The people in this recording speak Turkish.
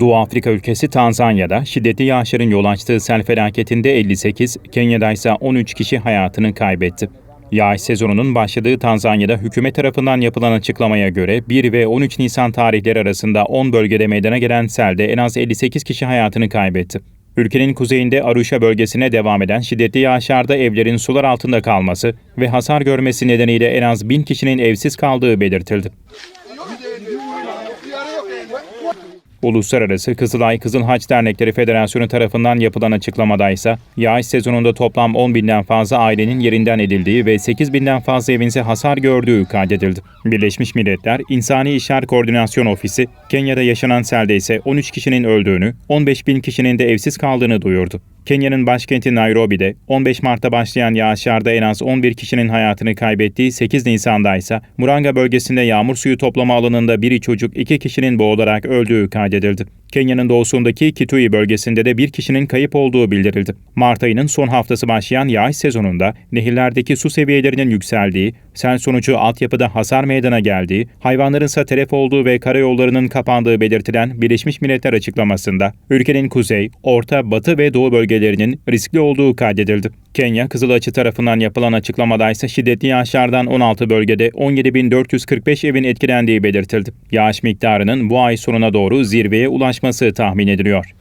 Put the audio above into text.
Doğu Afrika ülkesi Tanzanya'da şiddetli yağışların yol açtığı sel felaketinde 58, Kenya'da ise 13 kişi hayatını kaybetti. Yağış sezonunun başladığı Tanzanya'da hükümet tarafından yapılan açıklamaya göre 1 ve 13 Nisan tarihleri arasında 10 bölgede meydana gelen selde en az 58 kişi hayatını kaybetti. Ülkenin kuzeyinde Arusha bölgesine devam eden şiddetli yağışlarda evlerin sular altında kalması ve hasar görmesi nedeniyle en az 1000 kişinin evsiz kaldığı belirtildi. Uluslararası Kızılay Kızıl Haç Dernekleri Federasyonu tarafından yapılan açıklamada ise yağış sezonunda toplam 10 binden fazla ailenin yerinden edildiği ve 8 binden fazla evinse hasar gördüğü kaydedildi. Birleşmiş Milletler İnsani İşler Koordinasyon Ofisi, Kenya'da yaşanan selde ise 13 kişinin öldüğünü, 15 bin kişinin de evsiz kaldığını duyurdu. Kenya'nın başkenti Nairobi'de 15 Mart'ta başlayan yağışlarda en az 11 kişinin hayatını kaybettiği 8 Nisan'da ise Muranga bölgesinde yağmur suyu toplama alanında biri çocuk 2 kişinin boğularak öldüğü kaydedildi. Kenya'nın doğusundaki Kitui bölgesinde de bir kişinin kayıp olduğu bildirildi. Mart ayının son haftası başlayan yağış sezonunda nehirlerdeki su seviyelerinin yükseldiği, sel sonucu altyapıda hasar meydana geldiği, hayvanların ise telef olduğu ve karayollarının kapandığı belirtilen Birleşmiş Milletler açıklamasında ülkenin kuzey, orta, batı ve doğu bölgelerinin riskli olduğu kaydedildi. Kenya Kızılaçı tarafından yapılan açıklamada ise şiddetli yağışlardan 16 bölgede 17.445 evin etkilendiği belirtildi. Yağış miktarının bu ay sonuna doğru zirveye ulaşması tahmin ediliyor.